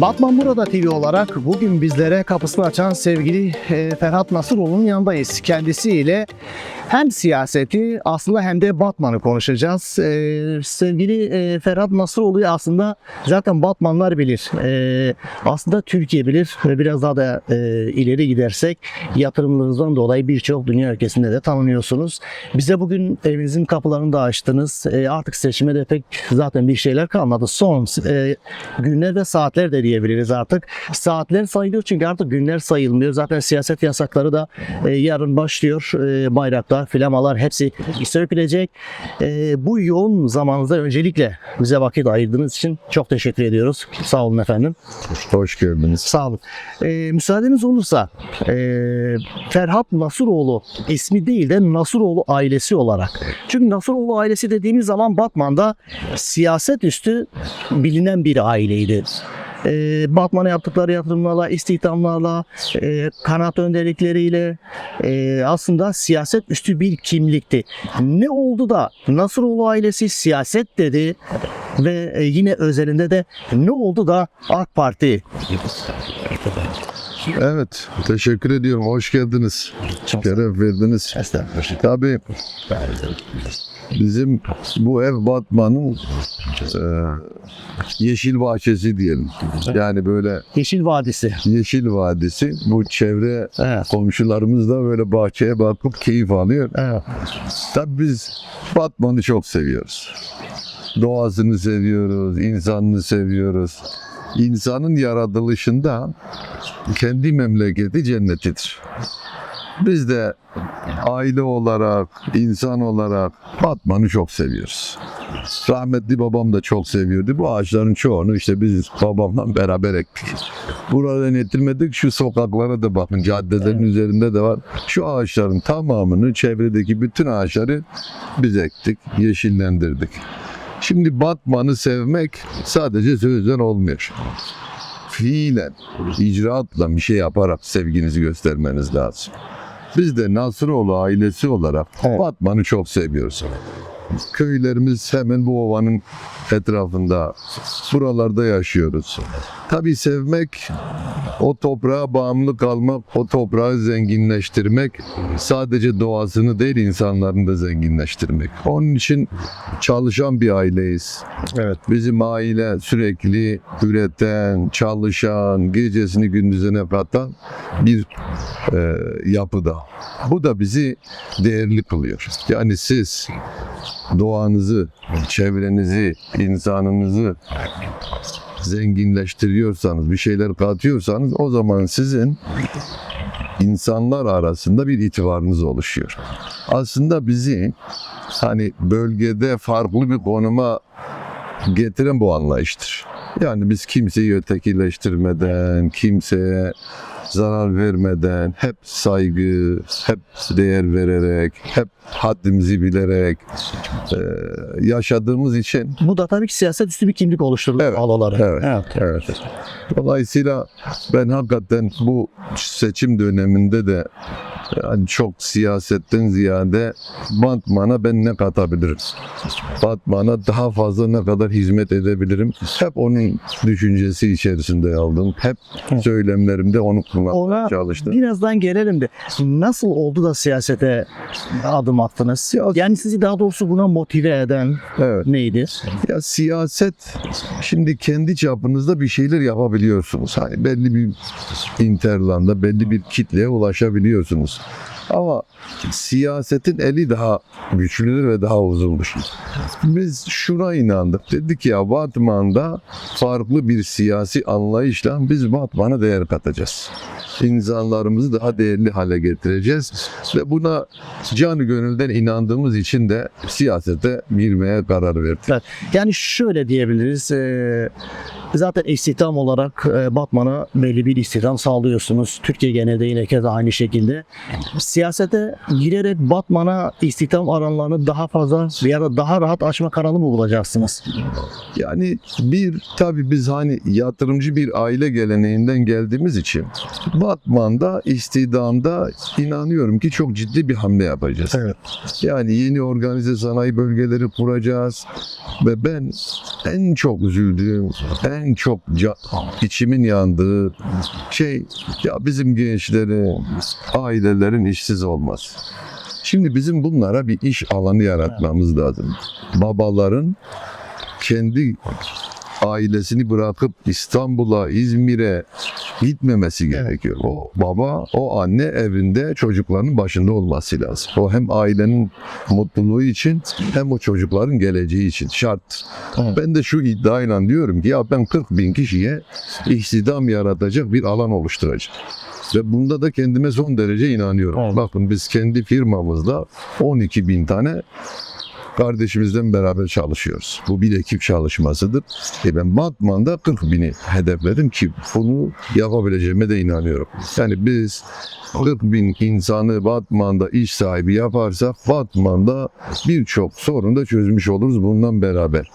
Batman Burada TV olarak bugün bizlere kapısını açan sevgili e, Ferhat Nasıroğlu'nun yanındayız. Kendisiyle hem siyaseti aslında hem de Batman'ı konuşacağız. E, sevgili e, Ferhat Nasıroğlu'yu aslında zaten Batmanlar bilir. E, aslında Türkiye bilir ve biraz daha da ileri gidersek yatırımlarınızdan dolayı birçok dünya ülkesinde de tanınıyorsunuz. Bize bugün evinizin kapılarını da açtınız. Artık seçime de pek zaten bir şeyler kalmadı. Son e, günler ve saatler de diyebiliriz artık. Saatler sayılıyor çünkü artık günler sayılmıyor. Zaten siyaset yasakları da e, yarın başlıyor. E, bayraklar, flamalar hepsi sökülecek. E, bu yoğun zamanınızda öncelikle bize vakit ayırdığınız için çok teşekkür ediyoruz. Sağ olun efendim. Hoş geldiniz. Sağ olun. E, müsaadeniz olursa e, Ferhat Nasuroğlu ismi değil de Nasuroğlu ailesi olarak. Çünkü Nasuroğlu ailesi dediğimiz zaman Batman'da siyaset üstü bilinen bir aileydi. E, Batman'a yaptıkları yatırımlarla, istihdamlarla, e, kanat önderlikleriyle e, aslında siyaset üstü bir kimlikti. Ne oldu da Nasuroğlu ailesi siyaset dedi ve e, yine özelinde de ne oldu da AK Parti Evet, teşekkür ediyorum. Hoş geldiniz. Şeref verdiniz. Estağfurullah. Tabii bizim bu ev Batman'ın e, yeşil bahçesi diyelim. Yani böyle Yeşil Vadisi. yeşil vadisi. Bu çevre Evet. komşularımız da böyle bahçeye bakıp keyif alıyor. Evet. Tabii biz Batman'ı çok seviyoruz. Doğasını seviyoruz, insanını seviyoruz. İnsanın yaratılışında kendi memleketi cennetidir. Biz de aile olarak, insan olarak Batman'ı çok seviyoruz. Rahmetli babam da çok seviyordu. Bu ağaçların çoğunu işte biz babamla beraber ektik. Buradan getirmedik. Şu sokaklara da bakın. Caddelerin üzerinde de var. Şu ağaçların tamamını, çevredeki bütün ağaçları biz ektik, yeşillendirdik. Şimdi Batman'ı sevmek sadece sözden olmuyor. Fiilen, icraatla bir şey yaparak sevginizi göstermeniz lazım. Biz de Nasıroğlu ailesi olarak Evet. Batman'ı çok seviyoruz. Köylerimiz hemen bu ovanın etrafında. Buralarda yaşıyoruz. Tabii sevmek, o toprağa bağımlı kalmak, o toprağı zenginleştirmek sadece doğasını değil insanlarını da zenginleştirmek. Onun için çalışan bir aileyiz. Evet. Bizim aile sürekli üreten, çalışan, gecesini gündüzüne katan bir e, yapıda. Bu da bizi değerli kılıyor. Yani siz doğanızı, çevrenizi, insanınızı zenginleştiriyorsanız, bir şeyler katıyorsanız o zaman sizin insanlar arasında bir itibarınız oluşuyor. Aslında bizi hani bölgede farklı bir konuma getiren bu anlayıştır. Yani biz kimseyi ötekileştirmeden, kimseye zarar vermeden, hep saygı, hep değer vererek, hep haddimizi bilerek e, yaşadığımız için Bu da tabii ki siyaset üstü bir kimlik oluşturdu Evet, doğal olarak. evet. Evet. Dolayısıyla ben hakikaten bu seçim döneminde de yani çok siyasetten ziyade Batman'a ben ne katabilirim? Batman'a daha fazla ne kadar hizmet edebilirim? Hep onun düşüncesi içerisinde aldım. Hep söylemlerimde onu kullanmaya çalıştım. birazdan gelelim de nasıl oldu da siyasete adım attınız? Yani sizi daha doğrusu buna motive eden Evet. neydi? Ya siyaset şimdi kendi çapınızda bir şeyler yapabiliyorsunuz. Hani belli bir interlanda belli bir kitleye ulaşabiliyorsunuz. Jones. Ama siyasetin eli daha güçlüdür ve daha uzundur. Biz şuna inandık. Dedik ya Batman'da farklı bir siyasi anlayışla biz Batman'a değer katacağız. İnsanlarımızı daha değerli hale getireceğiz. Ve buna canı gönülden inandığımız için de siyasete girmeye karar verdik. Yani şöyle diyebiliriz. zaten istihdam olarak Batman'a belli bir istihdam sağlıyorsunuz. Türkiye genelinde yine keza aynı şekilde. Siyasete girerek Batman'a istihdam alanlarını daha fazla veya da daha rahat açma kanalı mı bulacaksınız? Yani bir tabii biz hani yatırımcı bir aile geleneğinden geldiğimiz için Batman'da istihdamda inanıyorum ki çok ciddi bir hamle yapacağız. Evet. Yani yeni organize sanayi bölgeleri kuracağız ve ben en çok üzüldüğüm, en çok içimin yandığı şey ya bizim gençlerin, ailelerin işsiz olması. Şimdi bizim bunlara bir iş alanı yaratmamız lazım. Babaların kendi ailesini bırakıp İstanbul'a, İzmir'e gitmemesi gerekiyor. O baba, o anne evinde çocukların başında olması lazım. O hem ailenin mutluluğu için hem o çocukların geleceği için şart. Evet. Ben de şu iddiayla diyorum ki ya ben 40 bin kişiye istihdam yaratacak bir alan oluşturacağım. Ve bunda da kendime son derece inanıyorum. Evet. Bakın biz kendi firmamızda 12 bin tane kardeşimizden beraber çalışıyoruz. Bu bir ekip çalışmasıdır. E ben Batman'da 40 bini hedefledim ki bunu yapabileceğime de inanıyorum. Yani biz 40 bin insanı Batman'da iş sahibi yaparsak Batman'da birçok sorunu da çözmüş oluruz bundan beraber.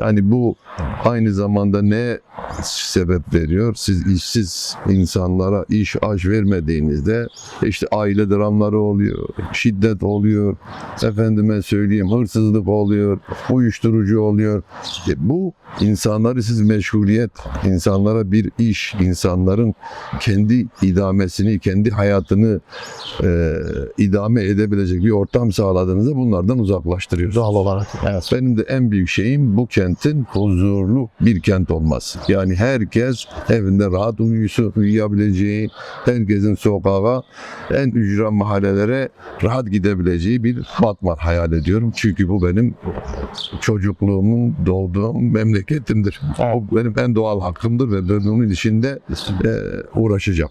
Yani bu aynı zamanda ne sebep veriyor? Siz işsiz insanlara iş aş vermediğinizde işte aile dramları oluyor, şiddet oluyor, efendime söyleyeyim hırsızlık oluyor, uyuşturucu oluyor. E bu insanları siz meşguliyet, insanlara bir iş, insanların kendi idamesini, kendi hayatını e, idame edebilecek bir ortam sağladığınızda bunlardan uzaklaştırıyorsunuz. Doğal olarak. Evet. Benim de en büyük şeyim bu kentin huzurlu bir kent olması. Yani herkes evinde rahat uyusu, uyuyabileceği, herkesin sokağa, en ücra mahallelere rahat gidebileceği bir Batman hayal ediyorum. Çünkü bu benim çocukluğumun doğduğum memleketimdir. Evet. O benim en doğal hakkımdır ve ben onun içinde e, uğraşacağım.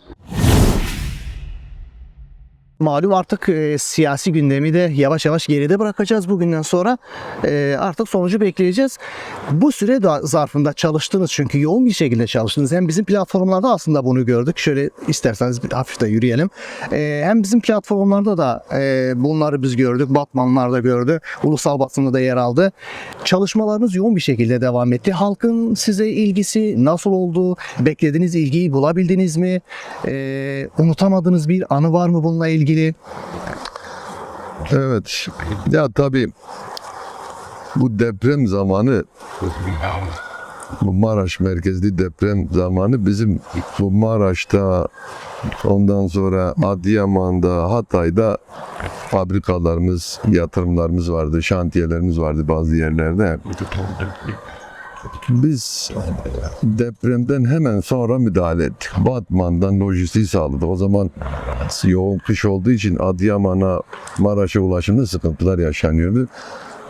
Malum artık e, siyasi gündemi de yavaş yavaş geride bırakacağız bugünden sonra. E, artık sonucu bekleyeceğiz. Bu süre da zarfında çalıştınız çünkü yoğun bir şekilde çalıştınız. Hem bizim platformlarda aslında bunu gördük. Şöyle isterseniz bir hafif de yürüyelim. E, hem bizim platformlarda da e, bunları biz gördük. Batmanlar da gördü. Ulusal basında da yer aldı. Çalışmalarınız yoğun bir şekilde devam etti. Halkın size ilgisi nasıl oldu? Beklediğiniz ilgiyi bulabildiniz mi? E, unutamadığınız bir anı var mı bununla ilgili? Evet. Ya tabii bu deprem zamanı bu Maraş merkezli deprem zamanı bizim bu Maraş'ta ondan sonra Adıyaman'da Hatay'da fabrikalarımız, yatırımlarımız vardı, şantiyelerimiz vardı bazı yerlerde. Biz depremden hemen sonra müdahale ettik. Batman'dan lojistiği sağladık. O zaman yoğun kış olduğu için Adıyaman'a, Maraş'a ulaşımda sıkıntılar yaşanıyordu.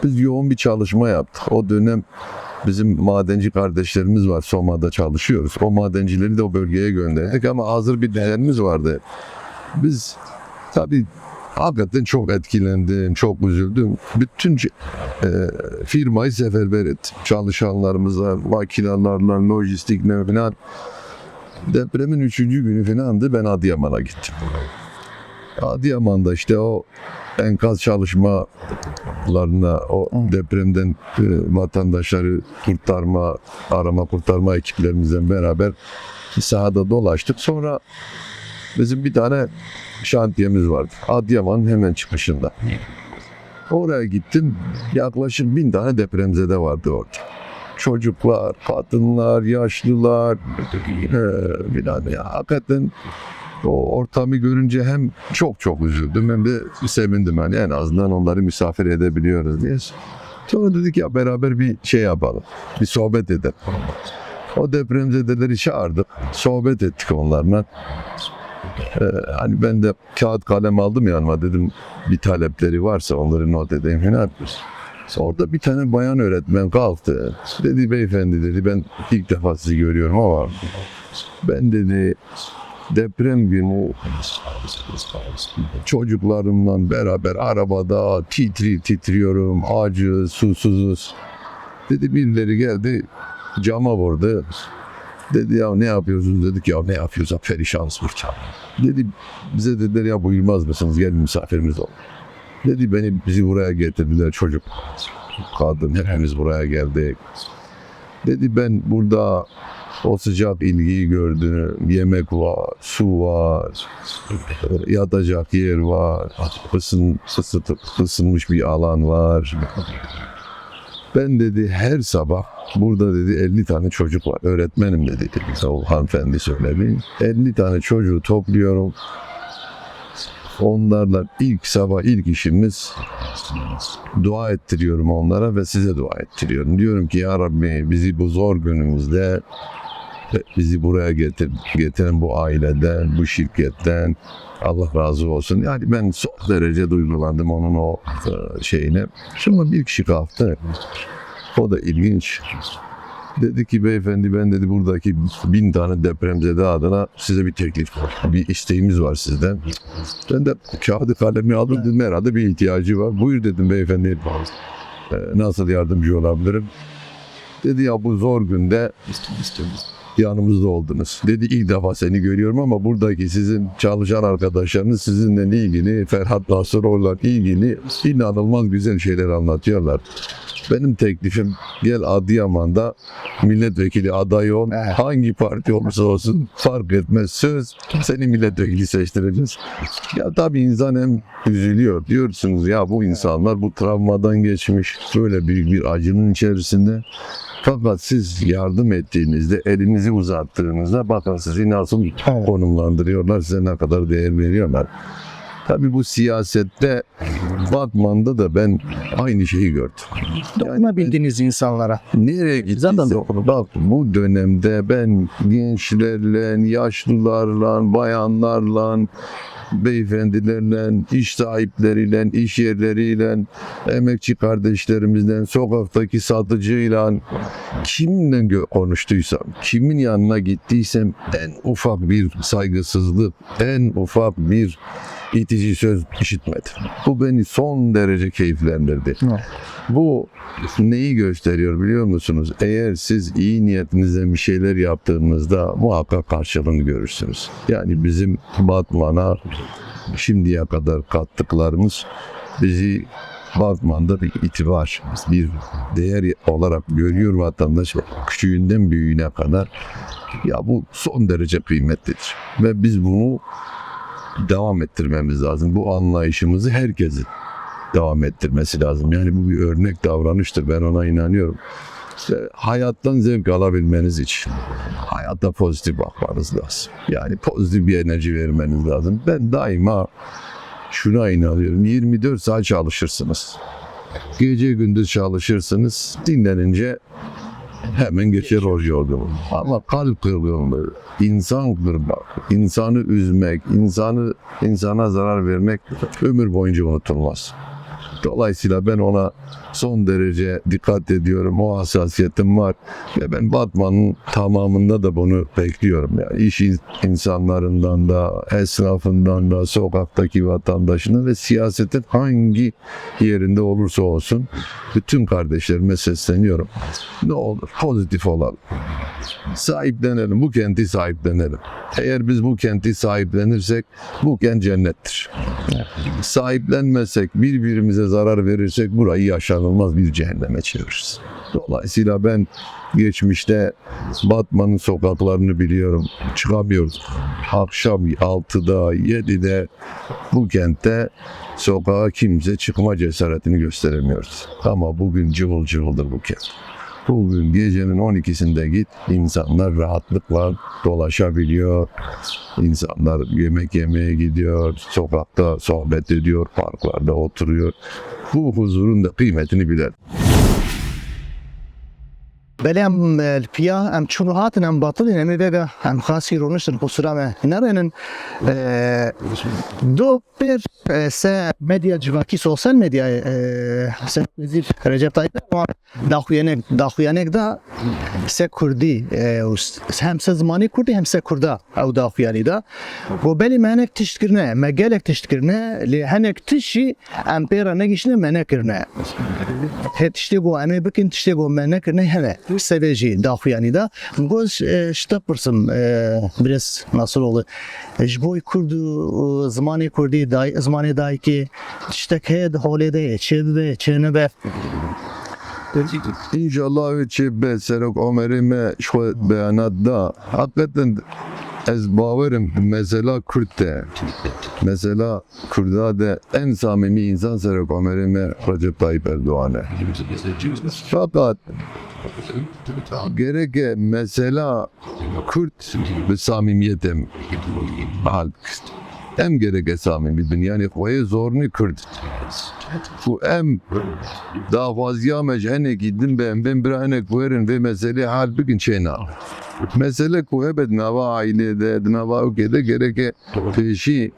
Biz yoğun bir çalışma yaptık. O dönem bizim madenci kardeşlerimiz var. Soma'da çalışıyoruz. O madencileri de o bölgeye gönderdik ama hazır bir değerimiz vardı. Biz tabii hakikaten çok etkilendim, çok üzüldüm. Bütün e, firmayı seferber ettim. Çalışanlarımıza, makinalarla, lojistikle falan. Depremin üçüncü günü falandı ben Adıyaman'a gittim. Adıyaman'da işte o enkaz çalışmalarına, o depremden e, vatandaşları kurtarma, arama kurtarma ekiplerimizle beraber sahada dolaştık. Sonra bizim bir tane şantiyemiz vardı. Adıyaman'ın hemen çıkışında. Oraya gittim. Yaklaşık bin tane depremzede vardı orada. Çocuklar, kadınlar, yaşlılar. Ee, filan. ya, hakikaten o ortamı görünce hem çok çok üzüldüm hem de sevindim. Yani en azından onları misafir edebiliyoruz diye. Sonra dedik ya beraber bir şey yapalım. Bir sohbet edelim. O depremzedeleri çağırdık. Sohbet ettik onlarla. Ee, hani ben de kağıt kalem aldım yanıma dedim bir talepleri varsa onları not edeyim falan. Orada bir tane bayan öğretmen kalktı. Dedi beyefendi dedi ben ilk defa sizi görüyorum ama ben dedi deprem günü çocuklarımla beraber arabada titri titriyorum acı susuzuz. Dedi birileri geldi cama vurdu. Dedi ya ne yapıyorsunuz dedik ya ne yapıyoruz perişanız burada. Dedi bize dediler ya buyurmaz mısınız gelin misafirimiz olun. Dedi beni bizi buraya getirdiler çocuk kadın hepimiz buraya geldik. Dedi ben burada o sıcak ilgiyi gördüm. Yemek var, su var, yatacak yer var, ısın, ısıtıp ısınmış bir alan var. Ben dedi her sabah burada dedi 50 tane çocuk var. Öğretmenim dedi. O hanımefendi söyledi. 50 tane çocuğu topluyorum. Onlarla ilk sabah ilk işimiz dua ettiriyorum onlara ve size dua ettiriyorum. Diyorum ki ya Rabbi bizi bu zor günümüzde bizi buraya getir, getiren bu aileden, bu şirketten Allah razı olsun. Yani ben son derece duygulandım onun o e, şeyine. Şimdi bir kişi kalktı. O da ilginç. Dedi ki beyefendi ben dedi buradaki bin tane depremzede adına size bir teklif var. Bir isteğimiz var sizden. Ben de kağıdı kalemi aldım dedim herhalde bir ihtiyacı var. Buyur dedim beyefendi. "E, nasıl yardımcı olabilirim? Dedi ya bu zor günde yanımızda oldunuz. Dedi ilk defa seni görüyorum ama buradaki sizin çalışan arkadaşlarınız sizinle ilgili Ferhat Nasıroğlu'la ilgili inanılmaz güzel şeyler anlatıyorlar. Benim teklifim gel Adıyaman'da milletvekili adayı ol. Evet. Hangi parti olursa olsun fark etmez. Söz seni milletvekili seçtireceğiz. Ya tabii insan hem üzülüyor. Diyorsunuz ya bu insanlar bu travmadan geçmiş. Böyle büyük bir acının içerisinde. Fakat siz yardım ettiğinizde, elinizi uzattığınızda bakın sizi nasıl Evet. konumlandırıyorlar, size ne kadar değer veriyorlar. Tabii bu siyasette Batman'da da ben aynı şeyi gördüm. Dokunabildiğiniz insanlara. Nereye Zaten gittiyse bak bu dönemde ben gençlerle, yaşlılarla, bayanlarla, beyefendilerle, iş sahipleriyle, iş yerleriyle, emekçi kardeşlerimizle, sokaktaki satıcıyla, kiminle gö- konuştuysam, kimin yanına gittiysem en ufak bir saygısızlık, en ufak bir itici söz işitmedim. Bu beni son derece keyiflendirdi. Evet. Bu neyi gösteriyor biliyor musunuz? Eğer siz iyi niyetinizle bir şeyler yaptığınızda muhakkak karşılığını görürsünüz. Yani bizim Batman'a şimdiye kadar kattıklarımız bizi Batman'da bir itibar, bir değer olarak görüyor vatandaş küçüğünden büyüğüne kadar. Ya bu son derece kıymetlidir. Ve biz bunu devam ettirmemiz lazım. Bu anlayışımızı herkesin devam ettirmesi lazım. Yani bu bir örnek davranıştır. Ben ona inanıyorum. İşte hayattan zevk alabilmeniz için hayata pozitif bakmanız lazım. Yani pozitif bir enerji vermeniz lazım. Ben daima şuna inanıyorum. 24 saat çalışırsınız. Gece gündüz çalışırsınız. Dinlenince hemen geçer o yorgunluk. Ama kalp kırgınlığı, insan kırmak, insanı üzmek, insanı insana zarar vermek ömür boyunca unutulmaz. Dolayısıyla ben ona son derece dikkat ediyorum. O hassasiyetim var. Ve ben Batman'ın tamamında da bunu bekliyorum. Yani iş in- insanlarından da, esnafından da, sokaktaki vatandaşına ve siyasetin hangi yerinde olursa olsun bütün kardeşlerime sesleniyorum. Ne olur pozitif olalım. Sahiplenelim. Bu kenti sahiplenelim. Eğer biz bu kenti sahiplenirsek bu kent cennettir sahiplenmezsek, birbirimize zarar verirsek burayı yaşanılmaz bir cehenneme çeviririz. Dolayısıyla ben geçmişte Batman'ın sokaklarını biliyorum. Çıkamıyoruz. Akşam 6'da, 7'de bu kentte sokağa kimse çıkma cesaretini gösteremiyoruz. Ama bugün cıvıl cıvıldır bu kent. Bugün gecenin 12'sinde git, insanlar rahatlıkla dolaşabiliyor. İnsanlar yemek yemeye gidiyor, sokakta sohbet ediyor, parklarda oturuyor. Bu huzurun da kıymetini biler. بله ام الپیا ام چون هاتن ام باطل ام بگه ام خاصی رونشتن خسرا ما نرنن دو پر سه مدیا جواکی سوسال مدیا سه وزیر رجب طایب اردوغان داخویانک داخویانک دا سه کردی هم سه زمانی کردی هم سه کردا او داخویانی دا و بلی منک تشتکرنه مگالک تشتکرنه لی هنک تشی ام پیرا نگیشنه منکرنه هت تشتی گو امه بکن تشتی گو منکرنه seveceği dafiyani da göz ştapırsın e, e, biraz nasıl olur? E, Jboy kurdu zamanı kurdu day zamanı day ki işte ked holede çevbe çenebe İnşallah çi be serok omerime şu beyanat da hakikaten ez baverim mesela Kürt'te mesela Kürt'da da en samimi insan serok Ömer'ime Recep Tayyip Erdoğan'ı. Fakat gerek mesela Kürt ve samimiyetim hem gerek samimi bin yani koyu zorunu Kürt. Bu em daha fazla mecene gittim ben ben bir anek verin ve mesele hal bugün çena. Mesele koyu bed nava ailede nava ülkede gerek peşi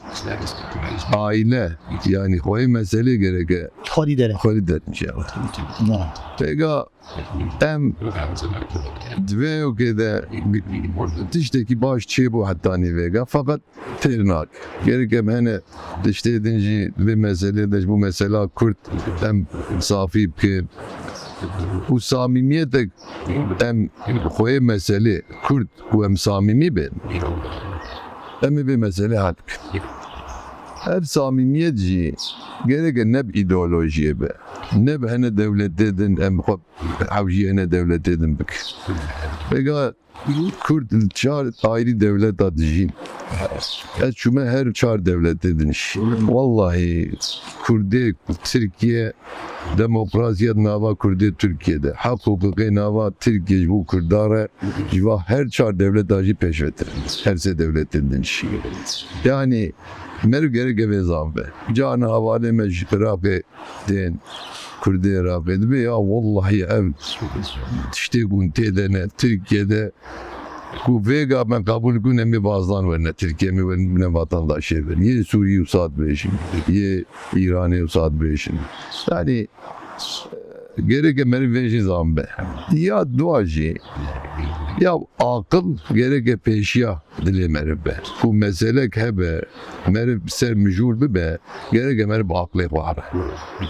aile yani koyu mesele gerek hadi dere koyu demiş ya. Pega em dve ülkede dişteki baş bu hatta ni vega fakat ternak. Gerek hem hani işte edinci bir mesele de bu mesela Kürt hem safi ki bu samimiyet de hem koyu mesele Kürt bu hem samimi ben. Hem bir mesele halk. Her samimiyetci gerek ne ideolojiye be. Ne hene devlet dedin hem havciye ne devlet dedin bik. Peki Kürt çar ayrı devlet adıcıyım. Ya şume her çar devlet dedin iş. Vallahi Kürdi Türkiye demokrasiye nava Kürdi Türkiye'de. Hak hukuki nava Türkiye bu Kürdara civa her çar devlet acı peşvetir. Herse devlet dedin iş. Yani Meru geri gevezam be. Canı havale mecbirake den. Kürdi rakı be ya vallahi ev işte güntedene Türkiye'de bu vega ben kabul günemi bazıdan verine Türkiye mi verine vatandaş verin. Ye Suriye usat beşin. Ye İran'ı usat beşin. Yani e, gerek meri vecin zaman be. Ya duacı ya akıl gerek peşya dili meri be. Bu mesele hebe meri ser mücul be. Gerek meri aklı var.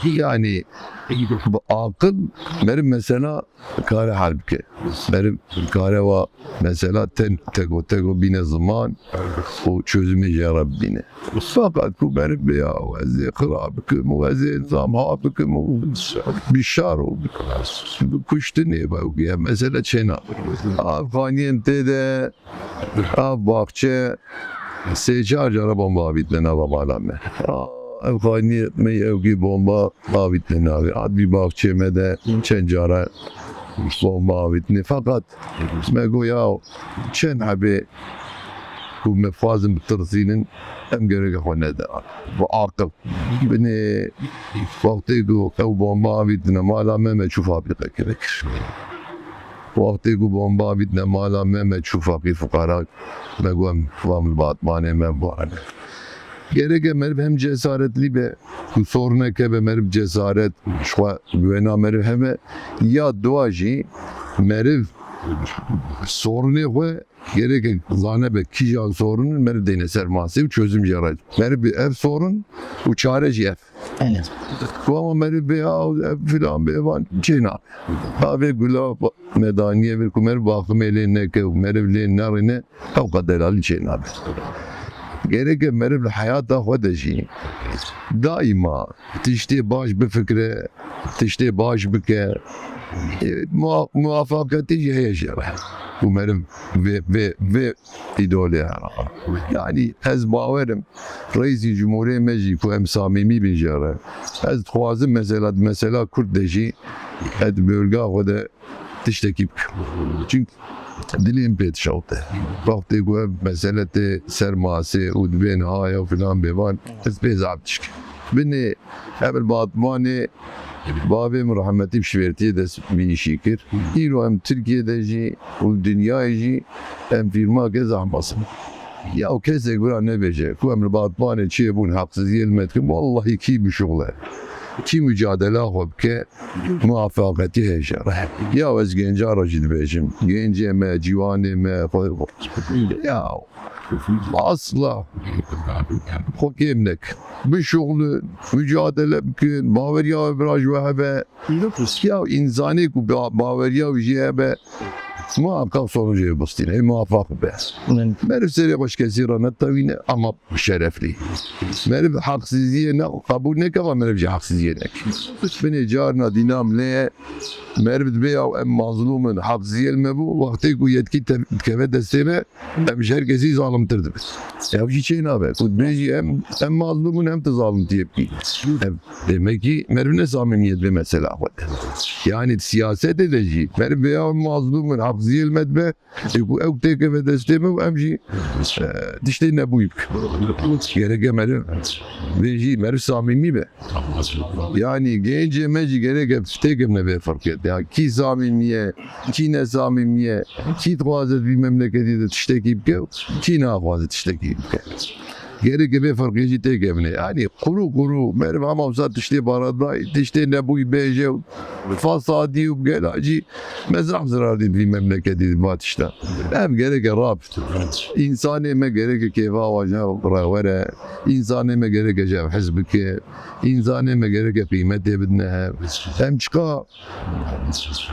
Yani bu akıl benim mesela kare halbuki. Benim kare var mesela ten tego tego bine zaman o çözümü yarabine fakat bu benim ya vezi kırabıkı mu vezi zam habıkı mu? Bir şar oldu. Kuştu ne bak ya mesela çena Afganiyente de bahçe. Secar arabam var bitlen alamam Afgani me evgi bomba mavitlen abi. Adli bahçeme de çencara bomba mavitni. Fakat me goya çen abi bu mefazın bitirsinin hem gerek ne de bu akıl beni vakti bu ev bomba mavitne mala meme şu fabrika gerekir. Bu bomba mavitne mala meme şu fakir fukara me goem famil batmane me bu hane. Gerek emer hem cesaretli ke be merib cesaret şu güvena merib hem ya duacı merib sorunu ve gerek zane be kija sorunun merib dene sermasi çözüm yarar. Merib ev sorun bu çareci ev. Evet. Bu ama merib be ya ev filan be van çena. Abi gula medaniye bir kumer bakım eline ke merib le narine o kadar al çena be gerek merib hayata hodeji. Daima tişte baş bir fikre, tişte baş bike, e, muvaffakiyeti heyecan. Bu benim ve ve ve idolü Yani ez baverim reisi cumhuriye meci ku em samimi bir jara. Ez tuhazı mesela mesela Kürt deji ed bölge hoda tiştekip. Çünkü dilim pet şavte vakti ku ev meselete sermase û dibên haya filan bevan ez pê zabtişk bini evvel batmanê Babim rahmetli şvertiye de bir işi kir. İro hem Türkiye'de jî û dünyayê jî em firma ke zahmasın. Ya o kesek bura ne becer. Ku em li batmanê çiye bûn haksız yelmet ki vallahi ki bir şoğle. Ki mücadele hobke muvaffakati heşer. Ya ez genci aracı dibecim. Genci me, civani me. Ya asla hokemnek. Bir şoğlu mücadele bkin. Baveriya viraj ve hebe. Ya insani ku baveriya ve muhakkak sonucu bastine. Muvaffak be. Merif seri baş kesira nettavine ama şerefli. Merif haksızliğe ne kabul ne kava merif haksızliğe ne. Beni carna dinam le merif beya em mazlumun haksızliğe me bu vakti ku yetki keve desteme em herkesi zalimtirdi. Ya bir şey ne haber? Kut beji hem hem mazlumun hem de zalim diye. Demek ki merif ne samimiyet bir mesele var. Yani siyaset edici. Merif beya mazlumun teke ve desteme em jî dişte ne bu yük. Gerek merif. Ve jî merif samimi be. Yani gence meci gerek hep tekem ne be fark et. Ya ki samimiye, ki ne samimiye, ki tuazet bir memleketi de tişteki ki, ne tuazet tişteki ki. Geri gibi fark tek evine. Yani kuru kuru merve ama olsa tişte barada tişte ne bu bece fasadi gel acı mezrah zarar bir memleketi batışta. Hem gerek rab. İnsan eme gerek keva vaca ravere. İnsan eme gerek cev hizbike. İnsan eme gerek kıymet ebidne hem çıka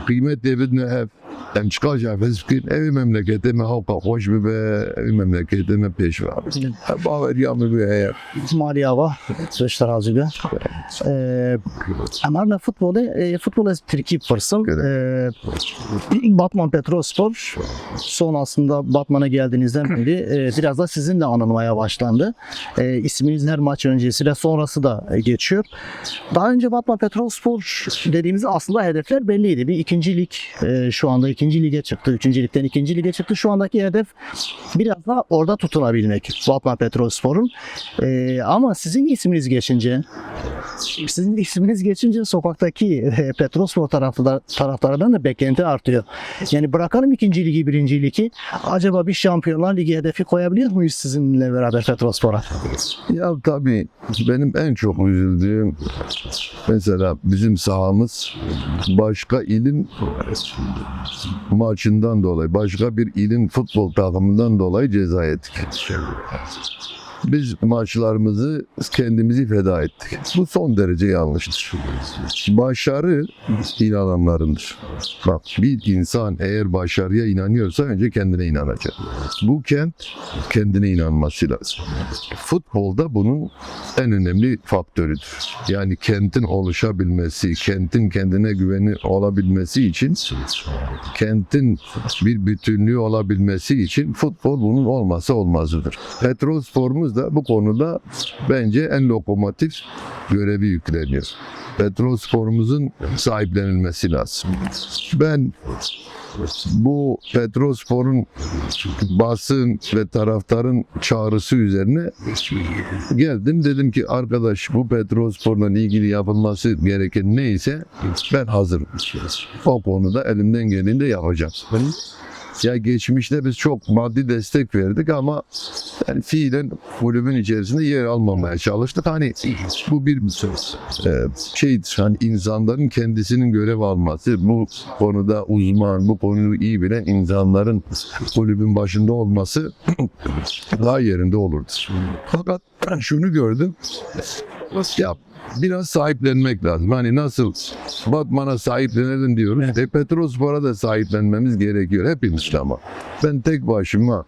kıymet ebidne hep hem çıka cev hizbike evi memleketime halka hoş bir be evi memleketime peş var. Baver yamı bir eğer. Mariava, Sveç terazi be. Emer ne futbolu, e, futbol ez Türkiye pırsın. E, ilk Batman Petrospor, sonrasında Batman'a geldiğinizden beri biraz da sizinle anılmaya başlandı. İsminiz her maç öncesi ve sonrası da geçiyor. Daha önce Batman Petrospor dediğimizde aslında hedefler belliydi. Bir ikincilik e, şu anda ikinci lige çıktı. Üçüncü ligden ikinci lige çıktı. Şu andaki hedef biraz daha orada tutunabilmek Batman Petrospor'un. E, ama sizin isminiz geçince sizin isminiz geçince sokaktaki e, Petrospor taraftar, taraftarlardan da beklenti artıyor. Yani bırakalım ikinci ligi, birinci ligi. Acaba bir Şampiyonlar Ligi hedefi koyabilir miyiz sizinle beraber Petrospor'a? Ya tabii benim en çok üzüldüğüm mesela bizim sahamız başka ilin maçından dolayı, başka bir ilin futbol takımından dolayı ceza ettik. Biz maçlarımızı kendimizi feda ettik. Bu son derece yanlıştır. Başarı inananlarındır. Bak bir insan eğer başarıya inanıyorsa önce kendine inanacak. Bu kent kendine inanması lazım. Futbolda bunun en önemli faktörüdür. Yani kentin oluşabilmesi, kentin kendine güveni olabilmesi için, kentin bir bütünlüğü olabilmesi için futbol bunun olmazsa olmazıdır. Petrospor'umuz da bu konuda bence en lokomotif görevi yükleniyor. Petrospor'umuzun sahiplenilmesi lazım. Ben bu Petrospor'un basın ve taraftarın çağrısı üzerine geldim dedim ki arkadaş bu Petrospor'la ilgili yapılması gereken neyse ben hazırım. O konuda elimden geleni de yapacağım. Ya geçmişte biz çok maddi destek verdik ama yani fiilen kulübün içerisinde yer almamaya çalıştık. Hani bu bir e, şeydir. Hani insanların kendisinin görev alması, bu konuda uzman, bu konuyu iyi bilen insanların kulübün başında olması daha yerinde olurdu. Fakat ben şunu gördüm. Ya biraz sahiplenmek lazım. Hani nasıl Batman'a sahiplenelim diyoruz. E, Petrospor'a da sahiplenmemiz gerekiyor. Hepimiz ama. Ben tek başıma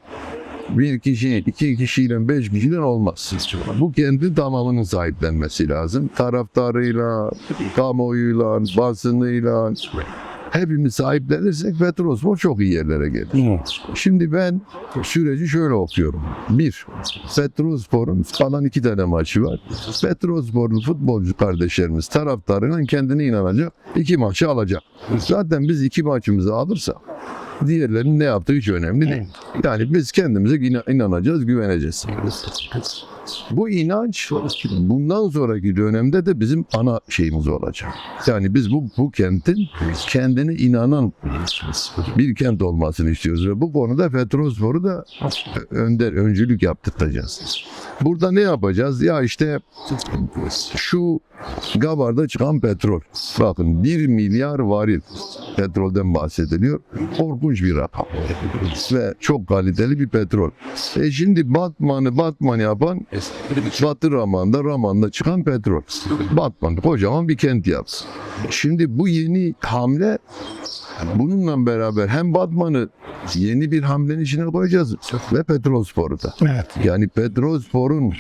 bir kişi, iki kişiyle, beş kişiden olmaz. Bu kendi tamamının sahiplenmesi lazım. Taraftarıyla, kamuoyuyla, basınıyla, hepimiz sahiplenirsek Petrospor çok iyi yerlere gelir. Şimdi ben süreci şöyle okuyorum. Bir, Petrospor'un kalan iki tane maçı var. Petrospor'un futbolcu kardeşlerimiz taraftarıyla kendine inanacak. iki maçı alacak. Zaten biz iki maçımızı alırsak diğerlerinin ne yaptığı hiç önemli değil. Yani biz kendimize ina- inanacağız, güveneceğiz. Bu inanç bundan sonraki dönemde de bizim ana şeyimiz olacak. Yani biz bu bu kentin kendine inanan bir kent olmasını istiyoruz ve bu konuda Petrolspor'u da önder öncülük yaptırtacağız. Burada ne yapacağız? Ya işte şu Gabar'da çıkan petrol. Bakın 1 milyar varil petrolden bahsediliyor. Korkunç bir rakam. Ve çok kaliteli bir petrol. E şimdi Batman'ı Batman yapan Batı Raman'da Raman'da çıkan petrol. Batman kocaman bir kent yapsın. Şimdi bu yeni hamle bununla beraber hem Batman'ı yeni bir hamlenin içine koyacağız ve petrol sporu da. Evet. Yani petrol sporun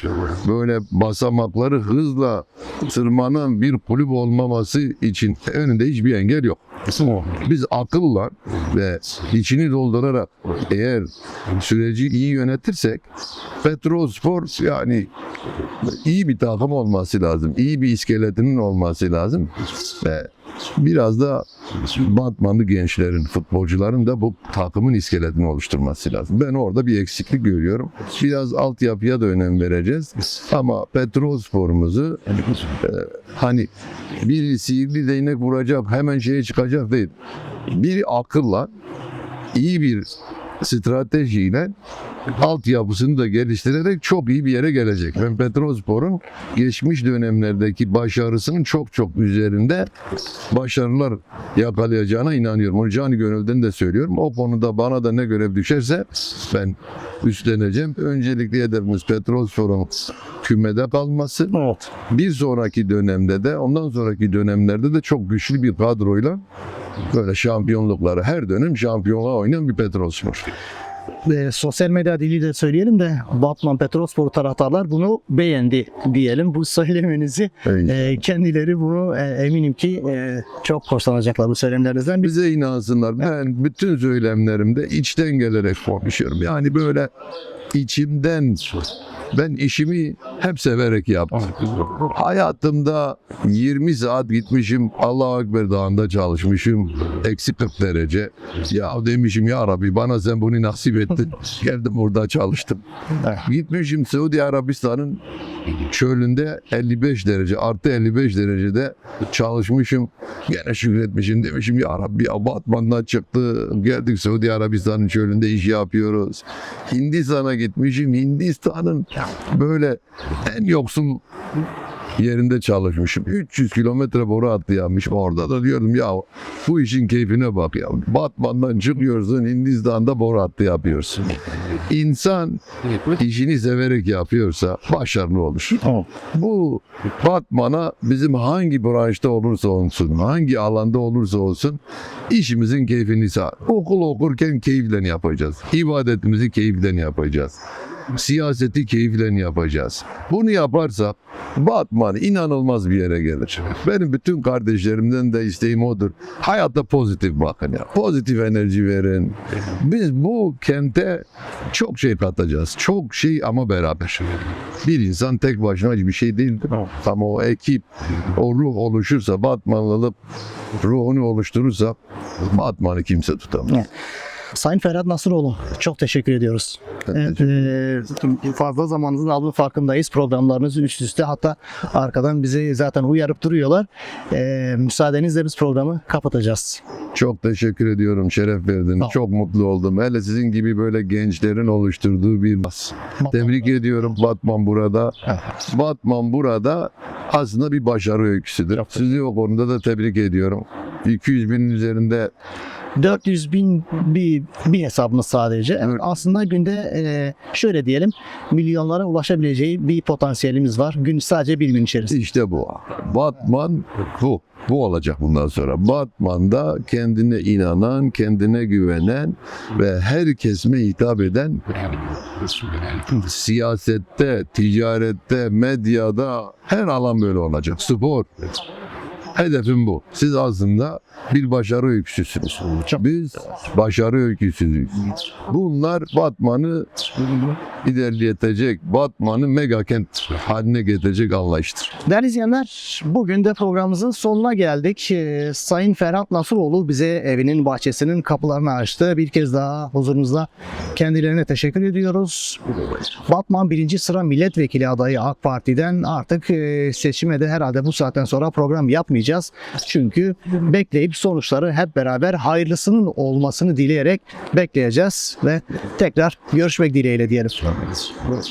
böyle basamakları hızla tırmanan bir kulüp olmaması için önünde hiçbir engel yok. Biz akılla ve içini doldurarak eğer süreci iyi yönetirsek petrol spor yani iyi bir takım olması lazım. iyi bir iskeletinin olması lazım. Ve biraz da Batmanlı gençlerin, futbolcuların da bu takımın iskeletini oluşturması lazım. Ben orada bir eksiklik görüyorum. Biraz altyapıya da önem vereceğiz. Ama petrol sporumuzu e, hani biri sihirli değnek vuracak, hemen şeye çıkacak değil. Biri akılla, iyi bir stratejiyle altyapısını da geliştirerek çok iyi bir yere gelecek. Ben Petrolspor'un geçmiş dönemlerdeki başarısının çok çok üzerinde başarılar yakalayacağına inanıyorum. Onu canı gönülden de söylüyorum. O konuda bana da ne görev düşerse ben üstleneceğim. Öncelikli hedefimiz Petrolspor'un kümede kalması. Evet. Bir sonraki dönemde de ondan sonraki dönemlerde de çok güçlü bir kadroyla böyle şampiyonlukları her dönem şampiyonluğa oynayan bir Petrolspor. E, sosyal medya diliyle söyleyelim de Batman Petrolspor taraftarlar bunu beğendi diyelim. Bu söylemenizi e, kendileri bunu e, eminim ki e, çok hoşlanacaklar bu söylemlerinizden. Biz Bize inansınlar. Ben bütün söylemlerimde içten gelerek konuşuyorum. Yani böyle içimden ben işimi hep severek yaptım. Hayatımda 20 saat gitmişim Allahu Ekber Dağı'nda çalışmışım. Eksi 40 derece. Ya demişim ya Rabbi bana sen bunu nasip ettin. Geldim burada çalıştım. Gitmişim Suudi Arabistan'ın çölünde 55 derece artı 55 derecede çalışmışım. Gene şükretmişim demişim ya Rabbi ya Batman'dan çıktı. Geldik Suudi Arabistan'ın çölünde iş yapıyoruz. Hindistan'a gitmişim. Hindistan'ın böyle en yoksul yerinde çalışmışım. 300 kilometre boru hattı yapmış. Orada da diyordum ya bu işin keyfine bak ya. Batman'dan çıkıyorsun Hindistan'da boru hattı yapıyorsun. İnsan işini severek yapıyorsa başarılı olur. Bu Batman'a bizim hangi branşta olursa olsun, hangi alanda olursa olsun işimizin keyfini sağ. Okul okurken keyifle yapacağız. İbadetimizi keyifle yapacağız. Siyaseti keyifle yapacağız. Bunu yaparsak Batman inanılmaz bir yere gelir. Benim bütün kardeşlerimden de isteğim odur. Hayatta pozitif bakın ya. Pozitif enerji verin. Biz bu kente çok şey katacağız. Çok şey ama beraber. Bir insan tek başına hiçbir şey değildir. Ama o ekip, o ruh oluşursa, Batmanlılık ruhunu oluşturursa Batman'ı kimse tutamaz. Sayın Ferhat Nasıroğlu çok teşekkür ediyoruz. Evet, e, fazla zamanınızın aldığının farkındayız. Programlarınız üst üste hatta arkadan bizi zaten uyarıp duruyorlar. E, müsaadenizle biz programı kapatacağız. Çok teşekkür ediyorum. Şeref verdin. Ol. Çok mutlu oldum. Hele sizin gibi böyle gençlerin oluşturduğu bir bas. Tebrik ediyorum Batman burada. Batman burada aslında bir başarı öyküsüdür. Sizi o konuda da tebrik ediyorum. 200 binin üzerinde 400 bin bir, bir hesabımız sadece. Evet. Aslında günde e, şöyle diyelim milyonlara ulaşabileceği bir potansiyelimiz var. Gün sadece bir gün içerisinde. işte bu. Batman bu. Bu olacak bundan sonra. Batman'da kendine inanan, kendine güvenen ve her kesime hitap eden siyasette, ticarette, medyada her alan böyle olacak. Spor. Hedefim bu. Siz aslında bir başarı öyküsüsünüz. Biz başarı öyküsüyüz. Bunlar Batman'ı ilerletecek, Batman'ı mega kent haline getirecek anlayıştır. Değerli izleyenler, bugün de programımızın sonuna geldik. Ee, Sayın Ferhat Nasuroğlu bize evinin bahçesinin kapılarını açtı. Bir kez daha huzurunuzda kendilerine teşekkür ediyoruz. Batman birinci sıra milletvekili adayı AK Parti'den artık e, seçime de herhalde bu saatten sonra program yapmayacağız. Çünkü bekleyip sonuçları hep beraber hayırlısının olmasını dileyerek bekleyeceğiz ve tekrar görüşmek dileğiyle diyelim.